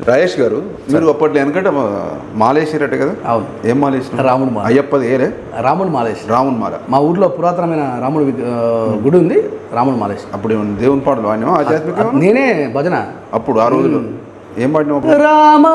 రాజేష్ గారు మీరు అప్పట్లో వెనకట మాలేసిరట కదా? అవును. ఏం మాలేసిన రాముడు మాల. అయ్యప్పది ఏరే రాముడు మాలేసి రాముని మాల. మా ఊర్లో పురాతనమైన రాముడు గుడి ఉంది రాముడు మాలేసి అప్పుడు దేవుని పాటలు వాడినావా ఆధ్యాత్మిక నేనే భజన. అప్పుడు ఆ రోజులు ఏం? రామా రామా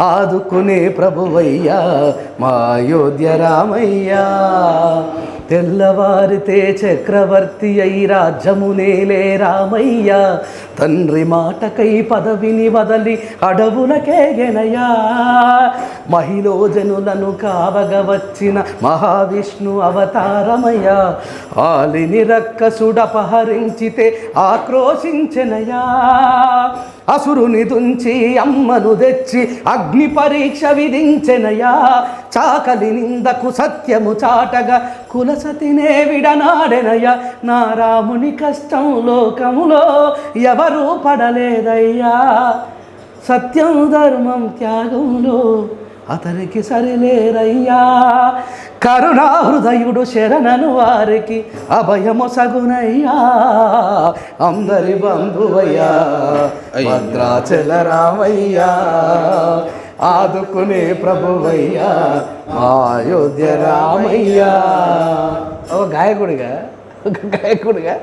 ఆదుకునే ప్రభువయ్యా మా అయోధ్య రామయ్యా. తెల్లవారితే చక్రవర్తి అయి రాజ్యమునేలే రామయ్య. తండ్రి మాటకై పదవిని వదలి అడవులకే గెనయా మహిళో జనులను కావగ వచ్చిన మహావిష్ణు అవతారమయ్య. ఆలిని రక్కసుడపహరించితే ఆక్రోశించెనయా అసురుని దుంచి అమ్మను తెచ్చి అగ్ని పరీక్ష విధించెనయా చాకలి నిందకు సత్యము చాటగా కులసతినే విడనాడెనయ్యా. నా రాముని కష్టం లోకములో ఎవరూ పడలేదయ్యా. సత్యం ధర్మం త్యాగంలో అతనికి సరిలేరయ్యా. కరుణా హృదయుడు శరణను వారికి అభయము సగునయ్యా. అందరి బంధువయ్యా భద్రాచల రామయ్యా. ఆదుకునే ప్రభువయ్యా అయోధ్య రామయ్యా. ఓ గాయకుడిగా ఒక గాయకుడిగా.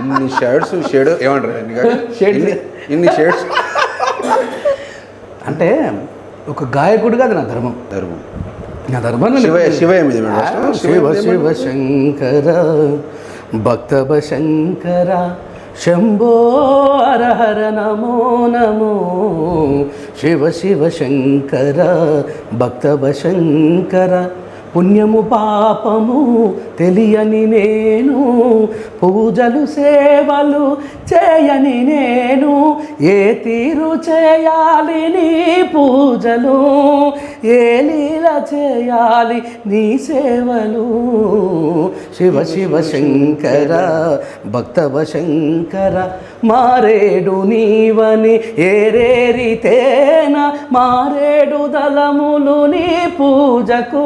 ఇన్ని షేడ్స్ షేడ్ ఏమంటారు? ఇన్ని షేడ్స్. అంటే ఒక గాయకుడిగా అది నా ధర్మం. ధర్మం. నా ధర్మం శివ శివ శివ శివ శంకర భక్తవ శంకర శంభో హర హర నమో నమో. శివ శివ శంకర భక్తవ శంకర. పుణ్యము పాపము తెలియని నేను పూజలు సేవలు చేయని నేను ఏ తీరు చేయాలి నీ పూజలు ఏ లీల చేయాలి నీ సేవలు. శివ శివ శంకర భక్తవ శంకర మారేడు నీవని ఏరేరితేనా మారేడు దళములు నీ పూజకు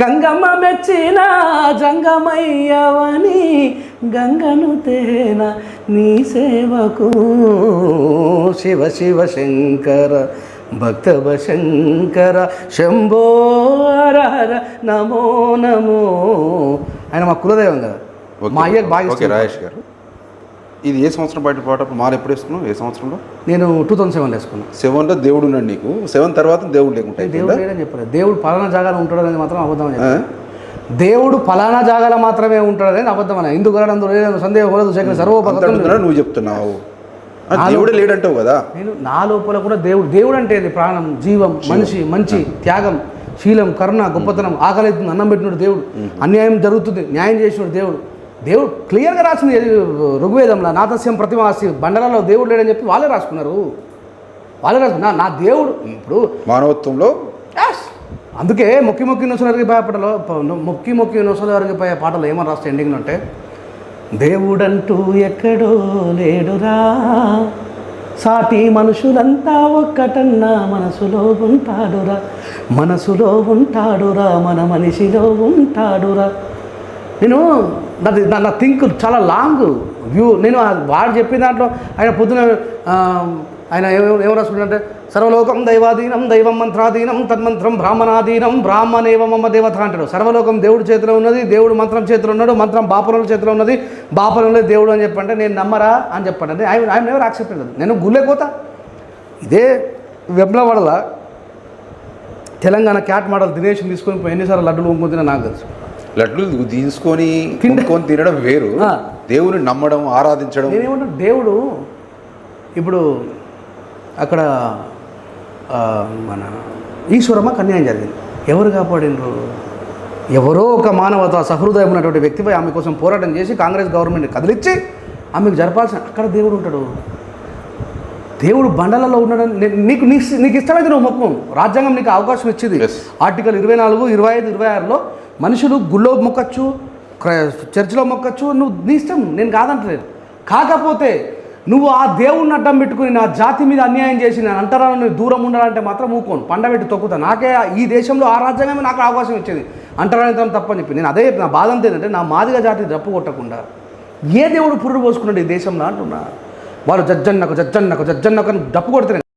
గంగమ్మ మెచ్చిన జంగమయ్యవని గంగను తేన నీ సేవకు శివ శివ శంకర భక్తవ శంకర శంభో హర హర నమో నమో ఆయన మా కులదైవం కదా. మా అయ్యకు బాగా. రాజేష్ గారు ఇది ఏ సంవత్సరం బయట పాట మాల ఎప్పుడు వేసుకున్నావు? ఏ సంవత్సరంలో? నేను టూ థౌసండ్ సెవెన్ వేసుకున్నాను సెవెన్లో దేవుడు ఉన్నాడు నీకు. సెవెన్ తర్వాత దేవుడు లేకుంటే దేవుడు లేడని చెప్పలేదు. దేవుడు పలానా జాగాలో ఉంటాడు అనేది మాత్రం అబద్ధం చెప్పారు. దేవుడు పలానా జాగాలో మాత్రమే ఉంటాడు అనేది అబద్ధం అని. గరడందు లేదు సందేహం కూడదు శేఖర. నువ్వు చెప్తున్నావు. దేవుడే లేడంటావు కదా? నేను నా లోపల కూడా దేవుడు దేవుడు అంటే ప్రాణం జీవం మనిషి మంచి త్యాగం శీలం కరుణ గొప్పతనం ఆకలి అన్నం పెట్టినాడు దేవుడు. అన్యాయం జరుగుతుంది న్యాయం చేసినాడు దేవుడు. దేవుడు క్లియర్గా రాసింది ఋగ్వేదంలో నాతస్యం ప్రతిమాసి బండలలో దేవుడు లేడని చెప్పి వాళ్ళే రాసుకున్నారు. వాళ్ళే రాసుకున్నారు. నా దేవుడు ఇప్పుడు మానవత్వంలో! అందుకే మొక్కి మొక్కి నొసలరికి పోయే పాటలో మొక్కి మొక్కి నొసలరికి పోయే పాటలో ఏమని రాస్తే ఎండింగ్ అంటే దేవుడంటూ ఎక్కడో లేడురా సాటి మనుషులంతా ఒక్కటన్నా మనసులో ఉంటాడురా మనసులో ఉంటాడురా మన మనిషిలో ఉంటాడురా నేను నాది నా- థింక్ చాలా లాంగ్ వ్యూ. నేను వాడు చెప్పిన దాంట్లో ఆయన పొద్దున ఆయన ఏం- రాసుకుంటే సర్వలోకం దైవాధీనం దైవం మంత్రాధీనం తన్మంత్రం బ్రాహ్మణాధీనం బ్రాహ్మణేవ మమ్మ దేవత అంటాడు. సర్వలోకం దేవుడి చేతిలో ఉన్నది దేవుడు మంత్రం చేతిలో ఉన్నాడు మంత్రం బాపనుల చేతిలో ఉన్నది బాపనులే దేవుడు అని చెప్పంటే నేను నమ్మరా అని చెప్పండి. ఐ ఐ నెవర్ యాక్సెప్టెడ్ నేను గుళ్ళే ఇదే వెబ్లవాడల తెలంగాణ క్యాట్ మోడల్ దినేష్ తీసుకొని ఎన్నిసార్లు లడ్డూలు కొనుక్కొని నాకు తెలుసు. లడ్లు తీసుకొని కొనుక్కొని తినడం వేరు. దేవుని నమ్మడం ఆరాధించడం. నేనేమంటా దేవుడు ఇప్పుడు అక్కడ మన ఈశ్వరమ్మ అన్యాయం జరిగింది. ఎవరు కాపాడినరు? ఎవరో ఒక మానవత సహృదయం ఉన్నటువంటి వ్యక్తిపై ఆమె కోసం పోరాటం చేసి కాంగ్రెస్ గవర్నమెంట్ని కదిలిచ్చి ఆమెకు జరపాల్సిన అక్కడ దేవుడు ఉంటాడు. దేవుడు బండలలో ఉన్నాడని నీకు నీకు నీకు ఇష్టమైతే నువ్వు మొక్కు. రాజ్యాంగం నీకు అవకాశం ఇచ్చింది. ఆర్టికల్ ఇరవై నాలుగు ఇరవై ఐదు ఇరవై ఆరులో మనుషులు గుళ్ళో మొక్కచ్చు క్ర- చర్చిలో మొక్కచ్చు నువ్వు నీ ఇష్టం నేను కాదంటలేదు. కాకపోతే నువ్వు ఆ దేవుణ్ణి అడ్డం పెట్టుకుని నా జాతి మీద అన్యాయం చేసి నేను అంటరాను దూరం ఉండాలంటే మాత్రం ఊకోను. పండబెట్టి తొక్కుతా. నాకే ఈ దేశంలో ఆ రాజ్యాంగమే నాకు అవకాశం ఇచ్చేది. అంటరానితనం తప్పని చెప్పి. నేను అదే. నా బాధ అంతా ఏంటంటే నా మాదిగ జాతి రప్పు కొట్టకుండా ఏ దేవుడు పురుడు పోసుకున్నాడు ఈ దేశంలో అంటున్నా. వాళ్ళు జజ్జన్నకు జజ్జన్నకు జజ్జన్నకు అని డప్పు కొడుతున్నాయి